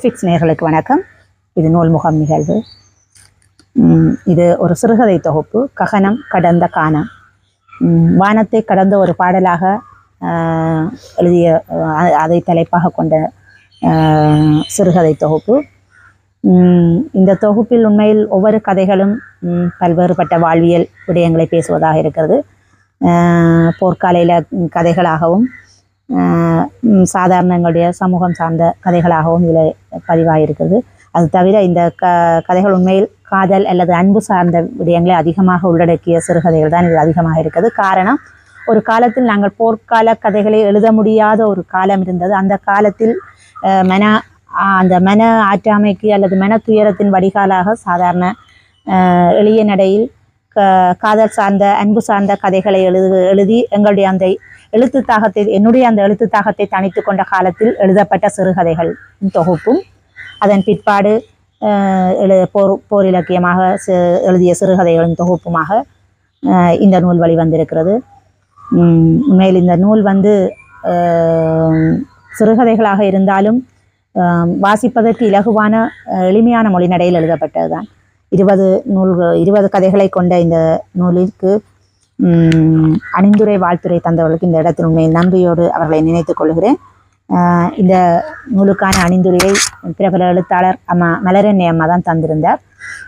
Fix நேர்களுக்கு வணக்கம். இது நூல் முகம் நிகழ்வு. இது ஒரு சிறுகதை தொகுப்பு. ககனம் கடந்த கானம் வானத்தை கடந்த ஒரு பாடலாக ஆஹ், எழுதிய அதை தலைப்பாக கொண்ட சிறுகதை தொகுப்பு. இந்த தொகுப்பில் உண்மையில் ஒவ்வொரு கதைகளும் பல்வேறுபட்ட வாழ்வியல் விடயங்களை பேசுவதாக இருக்கிறது. போர்க்காலையில் கதைகளாகவும் சாதாரணங்களுடைய சாதாரண எங்களுடைய சமூகம் சார்ந்த கதைகளாகவும் இதில் பதிவாகிருக்கிறது அது தவிர இந்த க கதைகள் உண்மையில் காதல் அல்லது அன்பு சார்ந்த விடயங்களை அதிகமாக உள்ளடக்கிய சிறுகதைகள் தான் இது அதிகமாக இருக்குது காரணம் ஒரு காலத்தில் நாங்கள் போர்க்கால கதைகளை எழுத முடியாத ஒரு காலம் இருந்தது. அந்த காலத்தில் மன அந்த மன ஆற்றாமைக்கு அல்லது மன துயரத்தின் வடிகாலாக சாதாரண எளிய நடையில் காதல் சார்ந்த அன்பு சார்ந்த கதைகளை எழுது எழுதி எங்களுடைய அந்த எழுத்து தாகத்தை என்னுடைய அந்த எழுத்து தாகத்தை தனித்து கொண்ட காலத்தில் எழுதப்பட்ட சிறுகதைகள் தொகுப்பும் அதன் பிற்பாடு எழு போர் போர் இலக்கியமாக எழுதிய சிறுகதைகளின் தொகுப்புமாக இந்த நூல் வழி வந்திருக்கிறது உண்மையில் இந்த நூல் வந்து சிறுகதைகளாக இருந்தாலும் வாசிப்பதற்கு இலகுவான எளிமையான மொழி நடையில் எழுதப்பட்டதுதான். இருபது நூல்கள் இருபது கதைகளை கொண்ட இந்த நூலிற்கு உம், அணிந்துரை வாழ்த்துறை தந்தவர்களுக்கு இந்த இடத்தில் உண்மையில் நன்றியோடு அவர்களை நினைத்துக் கொள்கிறேன். ஆஹ் இந்த நூலுக்கான அணிந்துரையை பிரபல எழுத்தாளர் அம்மா மலரண்ணி அம்மா தான் தந்திருந்தார்.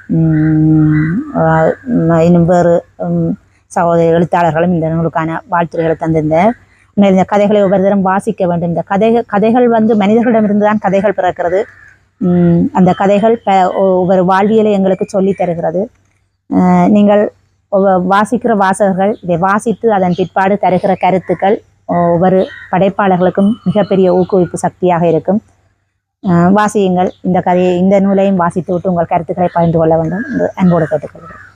உம், ஆஹ் இன்னும் வேறு உம், சகோதரி எழுத்தாளர்களும் இந்த நூலுக்கான வாழ்த்துறைகளை தந்திருந்தார் உண்மையில் இந்த கதைகளை ஒவ்வொரு தரம் வாசிக்க வேண்டும். இந்த கதைகள் கதைகள் வந்து மனிதர்களிடமிருந்து தான் கதைகள் பிறக்கிறது. அந்த கதைகள் ப ஒ- ஒவ்வொரு வாழ்வியலை எங்களுக்கு சொல்லித் தருகிறது. நீங்கள் ஒவ்வொ- வாசிக்கிற வாசகர்கள் இதை வாசித்து அதன் பிற்பாடு தருகிற கருத்துக்கள் ஒவ்வொரு படைப்பாளர்களுக்கும் மிகப்பெரிய ஊக்குவிப்பு சக்தியாக இருக்கும். வாசியுங்கள். இந்த கதையை இந்த நூலையும் வாசித்து விட்டு உங்கள் கருத்துக்களை பகிர்ந்து கொள்ள வேண்டும். என்று அன்போடு கேட்டுக்கொள்கிறேன்.